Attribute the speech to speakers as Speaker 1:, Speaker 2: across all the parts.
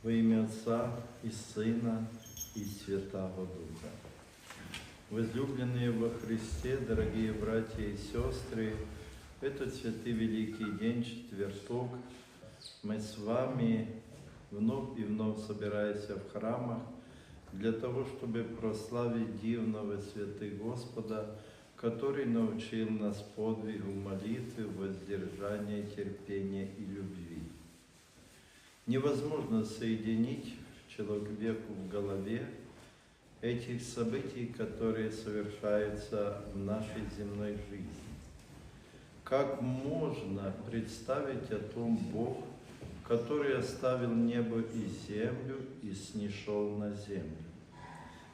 Speaker 1: Во имя Отца и Сына и Святого Духа. Возлюбленные во Христе, дорогие братья и сестры, этот святый великий день, четверток, мы с вами вновь и вновь собираемся в храмах для того, чтобы прославить дивного святых Господа, который научил нас подвигу молитвы, воздержания, терпения и любви. Невозможно соединить человеку в голове этих событий, которые совершаются в нашей земной жизни. Как можно представить о том Бог, который оставил небо и землю и снишел на землю?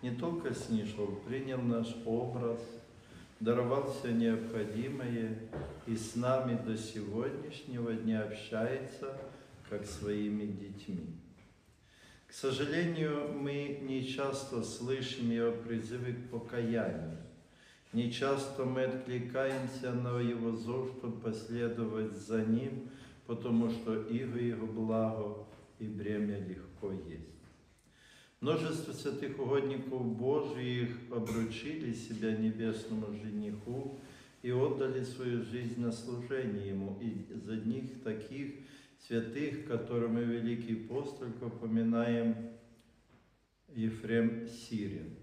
Speaker 1: Не только снишел, принял наш образ, даровал все необходимое и с нами до сегодняшнего дня общается, как своими детьми. К сожалению, мы не часто слышим Его призывы к покаянию. Не часто мы откликаемся на Его зов, чтобы последовать за Ним, потому что иго Его благо и бремя легко есть. Множество святых угодников Божьих обручили себя небесному жениху и отдали свою жизнь на служение Ему. И из одних таких святых, которыми Великий Апостол упоминаем Ефрем Сирин.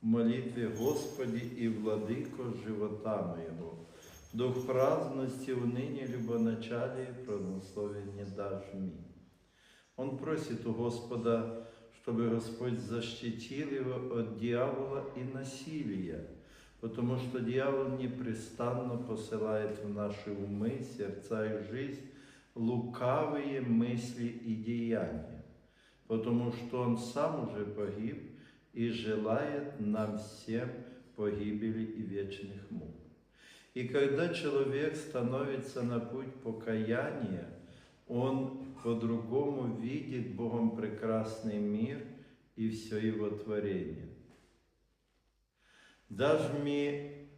Speaker 1: В молитве Господи и Владыко живота моего, дух праздности, уныния, любоначалия, промысловия не дашь мне. Он просит у Господа, чтобы Господь защитил его от дьявола и насилия, потому что дьявол непрестанно посылает в наши умы, сердца и жизнь лукавые мысли и деяния, потому что он сам уже погиб и желает нам всем погибели и вечных мук. И когда человек становится на путь покаяния, он по-другому видит Богом прекрасный мир и все его творение. Дашь мне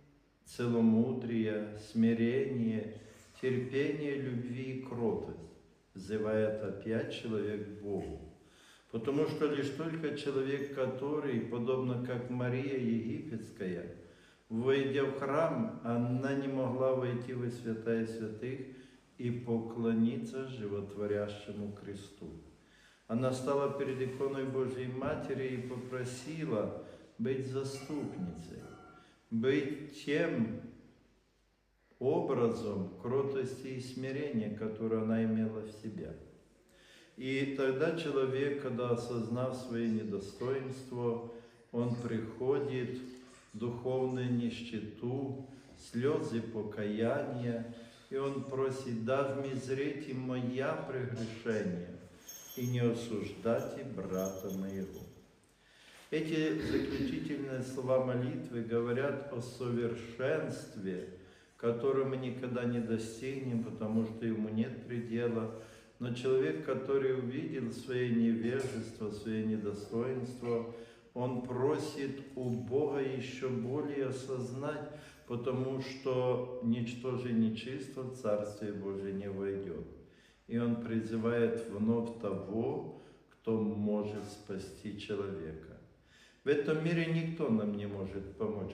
Speaker 1: целомудрие, смирение, терпение, любви и кротость, взывает опять человек к Богу. Потому что лишь только человек, который, подобно как Мария Египетская, войдя в храм, она не могла войти во святая святых и поклониться животворящему кресту. Она стала перед иконой Божьей Матери и попросила быть заступницей, быть тем образом кротости и смирения, которое она имела в себе. И тогда человек, когда осознав свои недостоинства, он приходит в духовную нищету, слезы покаяния, и он просит, дав мне зреть и моя прегрешения, и не осуждайте брата моего. Эти заключительные слова молитвы говорят о совершенстве, которого мы никогда не достигнем, потому что ему нет предела. Но человек, который увидел свое невежество, свое недостоинство, он просит у Бога еще более осознать, потому что ничтоже нечисто в Царствие Божие не войдет. И он призывает вновь того, кто может спасти человека. В этом мире никто нам не может помочь.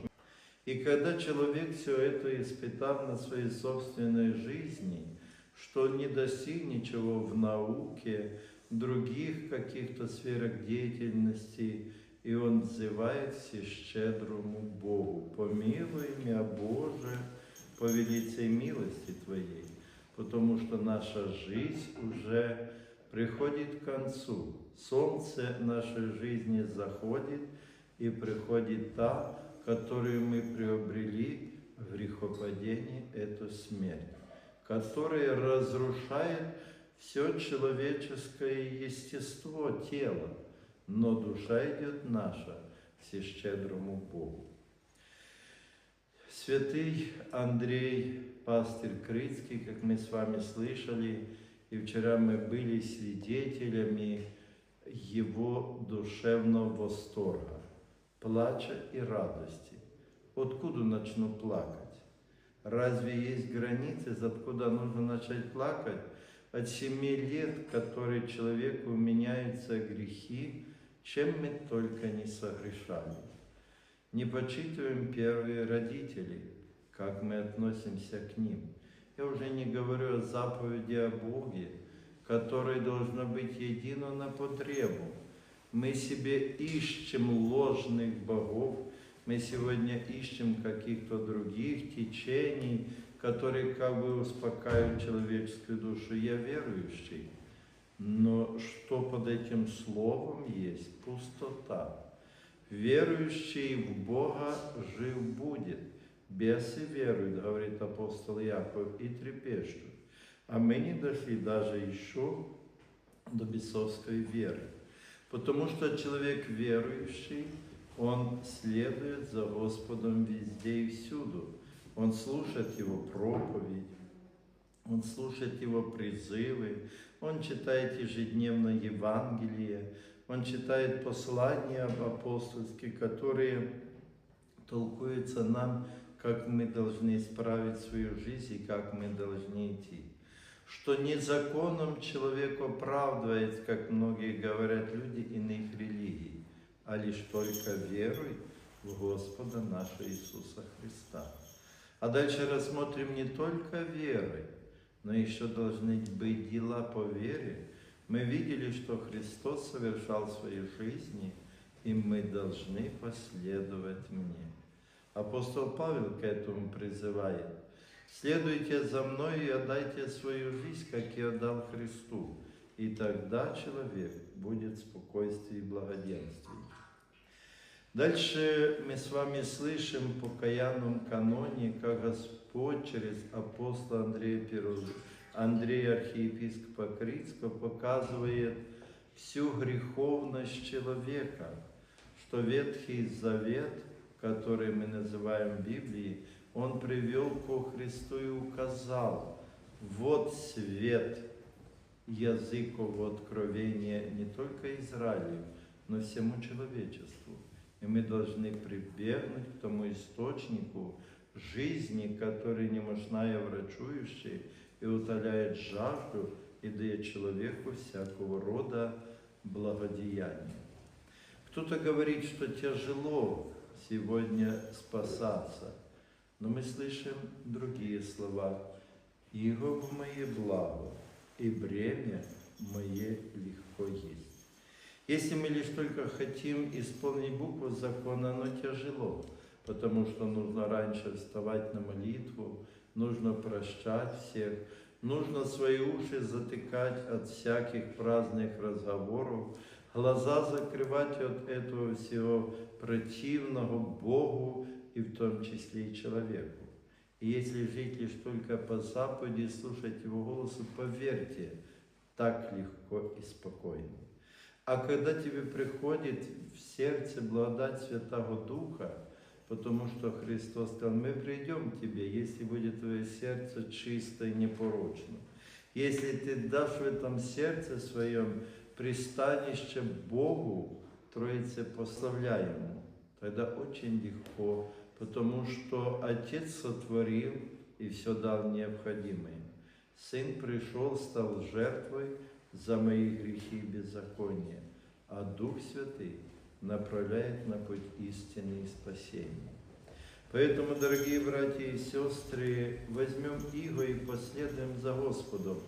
Speaker 1: И когда человек все это испытал на своей собственной жизни, что не достиг ничего в науке, других каких-то сферах деятельности, и он взывает всещедрому Богу, помилуй меня, Боже, по велицей милости Твоей, потому что наша жизнь уже приходит к концу. Солнце нашей жизни заходит, и приходит та, которую мы приобрели в грехопадении, эту смерть, которая разрушает все человеческое естество, тело, но душа идет наша к щедрому Богу. Святый Андрей, пастырь Критский, как мы с вами слышали, и вчера мы были свидетелями его душевного восторга плача и радости. Откуда начну плакать? Разве есть границы, откуда нужно начать плакать? от семи лет, которые человеку меняются грехи, чем мы только не согрешали. Не почитываем первые родители, как мы относимся к ним. Я уже не говорю о заповеди о Боге, которое должно быть едино на потребу. Мы себе ищем ложных богов, мы сегодня ищем каких-то других течений, которые как бы успокаивают человеческую душу. Я верующий, но что под этим словом есть? Пустота. Верующий в Бога жив будет. Бесы веруют, говорит апостол Яков, и трепещут. А мы не дошли даже еще до бесовской веры. Потому что человек верующий, он следует за Господом везде и всюду. Он слушает Его проповедь, он слушает Его призывы, он читает ежедневно Евангелие, он читает послания апостольские, которые толкуются нам, как мы должны исправить свою жизнь и как мы должны идти. Что не законом человек оправдывается, как многие говорят люди иных религий, а лишь только верой в Господа нашего Иисуса Христа. А дальше рассмотрим не только верой, но еще должны быть дела по вере. Мы видели, что Христос совершал в своей жизни, и мы должны последовать мне. Апостол Павел к этому призывает. Следуйте за мной и отдайте свою жизнь, как я отдал Христу, и тогда человек будет в спокойствии и благоденствии. Дальше мы с вами слышим по покаянном каноне, как Господь через апостола Андрея Пироза, Андрея архиепископа Критского показывает всю греховность человека, что Ветхий Завет, который мы называем Библией, он привел ко Христу и указал, вот свет языкового откровения не только Израилю, но всему человечеству. И мы должны прибегнуть к тому источнику жизни, который немощная врачующий и утоляет жажду и дает человеку всякого рода благодеяния. Кто-то говорит, что тяжело сегодня спасаться, но мы слышим другие слова. «Иго в мое благо, и бремя мое легко есть». Если мы лишь только хотим исполнить букву закона, оно тяжело, потому что нужно раньше вставать на молитву, нужно прощать всех, нужно свои уши затыкать от всяких праздных разговоров, глаза закрывать от этого всего противного Богу и в том числе и человеку. И если жить лишь только по заповеди, слушать Его голосу, поверьте, так легко и спокойно. А когда тебе приходит в сердце благодать Святого Духа, потому что Христос сказал, мы придем к тебе, если будет твое сердце чисто и непорочно. Если ты дашь в этом сердце своем пристанище Богу, Троице прославляемому, тогда очень легко, потому что Отец сотворил и все дал необходимое. Сын пришел, стал жертвой, за мои грехи и беззакония, а Дух Святый направляет на путь истины и спасения. Поэтому, дорогие братья и сестры, возьмем Иго и последуем за Господом,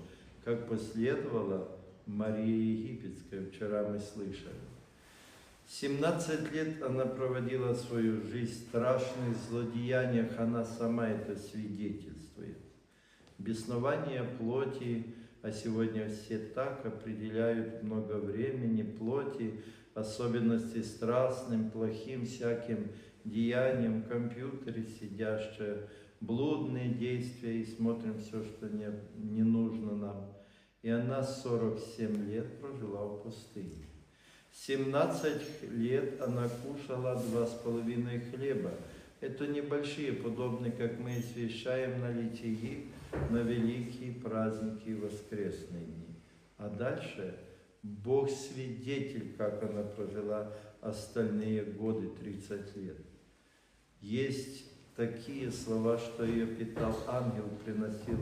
Speaker 1: как последовала Мария Египетская, вчера мы слышали. 17 лет она проводила свою жизнь в страшных злодеяниях, она сама это свидетельствует. Беснование плоти, а сегодня все так определяют много времени, плоти, особенности страстным, плохим всяким деянием, в компьютере сидящее, блудные действия и смотрим все, что не, не нужно нам. И она 47 лет прожила в пустыне. 17 лет она кушала два с половиной хлеба. Это небольшие, подобные, как мы освящаем на литии, на великие праздники и воскресные дни. А дальше Бог свидетель, как она провела остальные годы, 30 лет. Есть такие слова, что ее питал ангел, приносил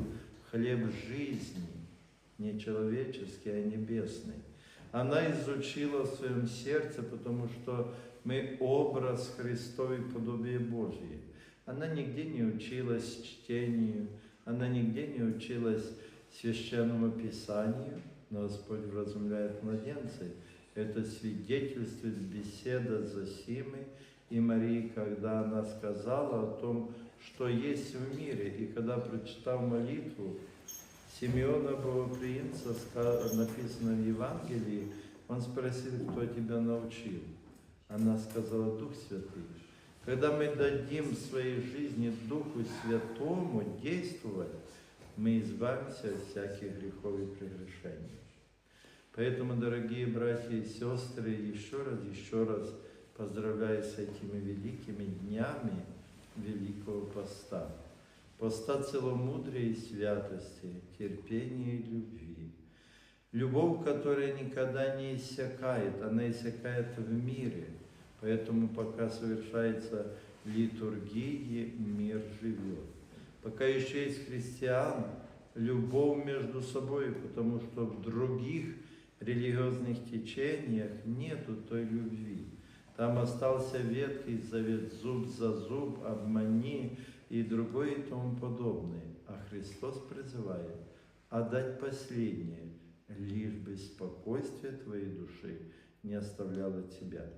Speaker 1: хлеб жизни. не человеческий, а небесный. Она изучила в своем сердце, потому что мы образ Христовый подобие Божье. Она нигде не училась чтению, она нигде не училась священному Писанию, но Господь вразумляет младенцев. Это свидетельствует беседа с Зосимой и Марией, когда она сказала о том, что есть в мире. И когда прочитал молитву Симеона Богоприимца, написано в Евангелии, он спросил, кто тебя научил. Она сказала, Дух Святый. Когда мы дадим своей жизни Духу Святому действовать, мы избавимся от всяких грехов и прегрешений. Поэтому, дорогие братья и сестры, еще раз, еще раз поздравляю с этими великими днями Великого Поста. Поста целомудрия и святости, терпения и любви. Любовь, которая никогда не иссякает, она иссякает в мире. Поэтому пока совершается литургия, мир живет. Пока еще есть христиан, любовь между собой, потому что в других религиозных течениях нету той любви. Там остался Ветхий Завет, зуб за зуб, обмани и другое и тому подобное. А Христос призывает отдать последнее, лишь бы спокойствие твоей души не оставляло тебя.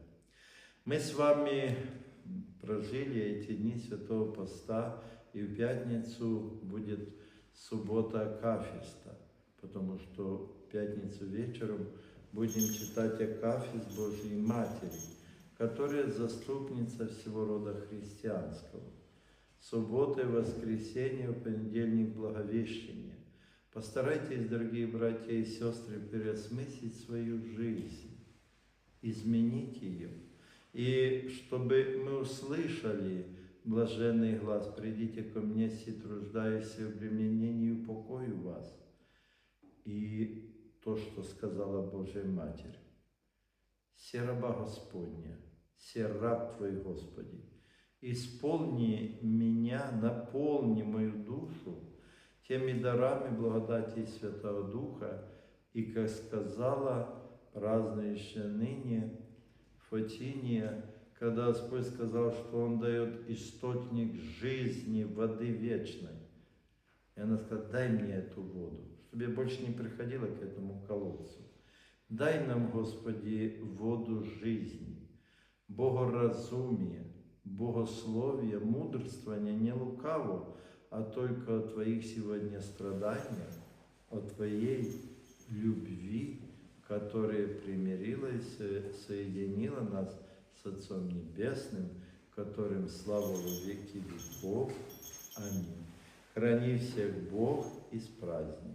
Speaker 1: Мы с вами прожили эти дни Святого Поста, и в пятницу будет суббота Акафиста, потому что пятницу вечером будем читать Акафист Божьей Матери, которая заступница всего рода христианского. Суббота и воскресенье, в понедельник Благовещение. Постарайтесь, дорогие братья и сестры, переосмыслить свою жизнь, изменить ее. И чтобы мы услышали блаженный глаз, придите ко мне, все труждающиеся в обременении, упокою вас. И то, что сказала Божья Матерь. Все раба Господня, все раб Твой, Господи, исполни меня, наполни мою душу теми дарами благодати Святого Духа, и, как сказала празднующая ныне Фотиния, когда Господь сказал, что Он дает источник жизни, воды вечной. И она сказала, дай мне эту воду, чтобы я больше не приходила к этому колодцу. Дай нам, Господи, воду жизни, богоразумие, богословие, мудрствование не лукаво, а только о Твоих сегодня страданиях, о Твоей любви, которая примирила и со- соединила нас с Отцом Небесным, которым слава во веки веков. Аминь. Храни всех Бог и с праздником.